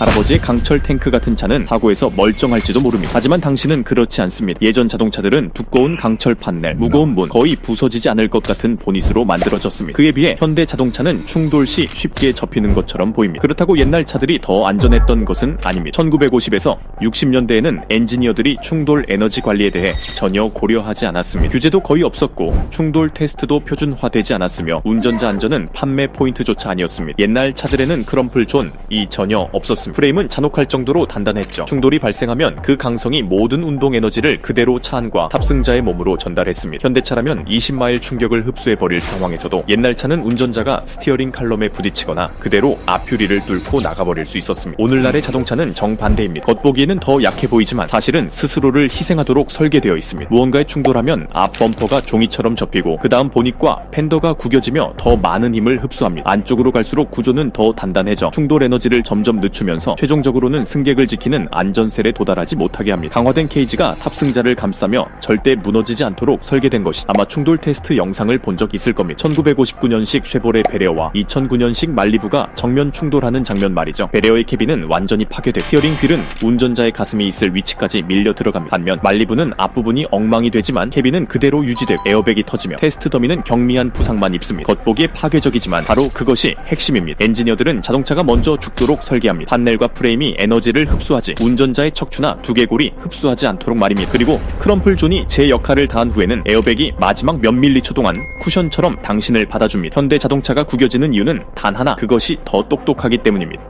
할아버지의 강철 탱크 같은 차는 사고에서 멀쩡할지도 모릅니다. 하지만 당신은 그렇지 않습니다. 예전 자동차들은 두꺼운 강철 판넬, 무거운 문, 거의 부서지지 않을 것 같은 보닛으로 만들어졌습니다. 그에 비해 현대 자동차는 충돌 시 쉽게 접히는 것처럼 보입니다. 그렇다고 옛날 차들이 더 안전했던 것은 아닙니다. 1950에서 60년대에는 엔지니어들이 충돌 에너지 관리에 대해 전혀 고려하지 않았습니다. 규제도 거의 없었고 충돌 테스트도 표준화되지 않았으며 운전자 안전은 판매 포인트조차 아니었습니다. 옛날 차들에는 크럼플 존이 전혀 없었습니다. 프레임은 잔혹할 정도로 단단했죠. 충돌이 발생하면 그 강성이 모든 운동 에너지를 그대로 차 안과 탑승자의 몸으로 전달했습니다. 현대차라면 20마일 충격을 흡수해버릴 상황에서도 옛날 차는 운전자가 스티어링 칼럼에 부딪히거나 그대로 앞유리를 뚫고 나가버릴 수 있었습니다. 오늘날의 자동차는 정반대입니다. 겉보기에는 더 약해 보이지만 사실은 스스로를 희생하도록 설계되어 있습니다. 무언가에 충돌하면 앞 범퍼가 종이처럼 접히고 그 다음 보닛과 팬더가 구겨지며 더 많은 힘을 흡수합니다. 안쪽으로 갈수록 구조는 더 단단해져 충돌 에너지를 점점 늦추면서 최종적으로는 승객을 지키는 안전셀에 도달하지 못하게 합니다. 강화된 케이지가 탑승자를 감싸며 절대 무너지지 않도록 설계된 것이 아마 충돌 테스트 영상을 본 적 있을 겁니다. 1959년식 쉐보레 베레어와 2009년식 말리부가 정면 충돌하는 장면 말이죠. 베레어의 캐빈은 완전히 파괴돼 티어링 휠은 운전자의 가슴이 있을 위치까지 밀려 들어갑니다. 반면 말리부는 앞부분이 엉망이 되지만 캐빈은 그대로 유지되고 에어백이 터지며 테스트 더미는 경미한 부상만 입습니다. 겉보기에 파괴적이지만 바로 그것이 핵심입니다. 엔지니어들은 자동차가 먼저 죽도록 설계합니다. 판넬과 프레임이 에너지를 흡수하지 운전자의 척추나 두개골이 흡수하지 않도록 말입니다. 그리고 크럼플 존이 제 역할을 다한 후에는 에어백이 마지막 몇 밀리초 동안 쿠션처럼 당신을 받아줍니다. 현대 자동차가 구겨지는 이유는 단 하나 그것이 더 똑똑하기 때문입니다.